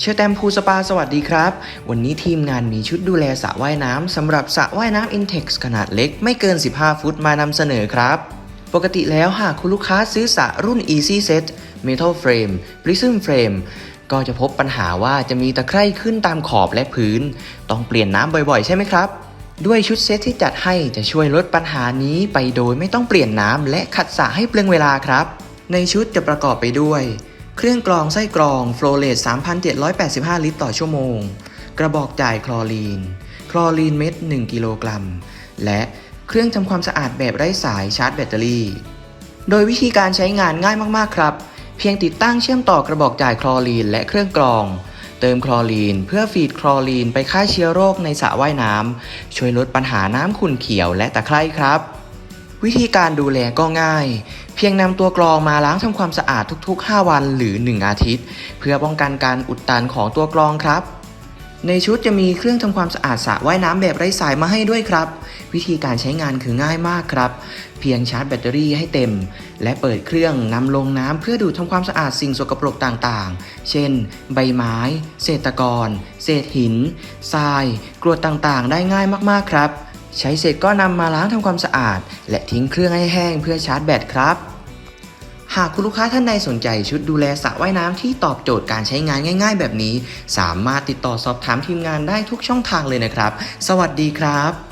เชอแตมพูสปาสวัสดีครับ วันนี้ทีมงานมีชุดดูแลสระว่ายน้ำสำหรับสระว่ายน้ำ Intex ขนาดเล็กไม่เกิน 15 ฟุตมานำเสนอครับ ปกติแล้วหากคุณลูกค้าซื้อสระรุ่น Easy Set Metal Frame Prism Frame ก็จะพบปัญหาว่าจะมีตะไคร่ขึ้นตามขอบและพื้น ต้องเปลี่ยนน้ำบ่อยๆ ใช่ไหมครับ ด้วยชุดเซตที่จัดให้จะช่วยลดปัญหานี้ไปโดยไม่ต้องเปลี่ยนน้ำและขัดสระให้เปลืองเวลาครับ ในชุดจะประกอบไปด้วย เครื่องกรองไส้กรองโฟลเลต3,785 ลิตรต่อชั่วโมง กระบอกจ่ายคลอรีน คลอรีนเม็ด 1 กิโลกรัม และเครื่องทำความสะอาดแบบไร้สายชาร์จแบตเตอรี่ โดยวิธีการใช้งานง่ายมากๆครับ เพียงติดตั้งเชื่อมต่อกระบอกจ่ายคลอรีน และเครื่องกรอง เติมคลอรีน เพื่อฟีดคลอรีนไปฆ่าเชื้อโรคในสระว่ายน้ำช่วยลดปัญหาน้ำขุ่นเขียวและตะไคร่ครับ วิธีการดูแลก็ง่าย เพียงนำตัวกรองมาล้างทำความสะอาดทุก ๆ 5 วันหรือ 1 อาทิตย์ เพื่อป้องกันการอุดตันของตัวกรองครับ ในชุดจะมีเครื่องทำความสะอาดสระว่ายน้ำแบบไร้สายมาให้ด้วยครับ วิธีการใช้งานคือง่ายมากครับ เพียงชาร์จแบตเตอรี่ให้เต็ม และเปิดเครื่องนำลงน้ำเพื่อดูดทำความสะอาดสิ่งสกปรกต่างๆ เช่น ใบไม้ เศษตะกอนเศษหิน ทราย กรวดต่างๆ ได้ง่ายมากๆครับ ใช้เสร็จก็นำมาล้างทำความสะอาด และทิ้งเครื่องให้แห้งเพื่อชาร์จแบตครับ หากคุณลูกค้าท่านใดสนใจชุดดูแลสระว่ายน้ำที่ตอบโจทย์การใช้งานง่าย ๆ แบบนี้ สามารถติดต่อสอบถามทีมงานได้ทุกช่องทางเลยนะครับ สวัสดีครับ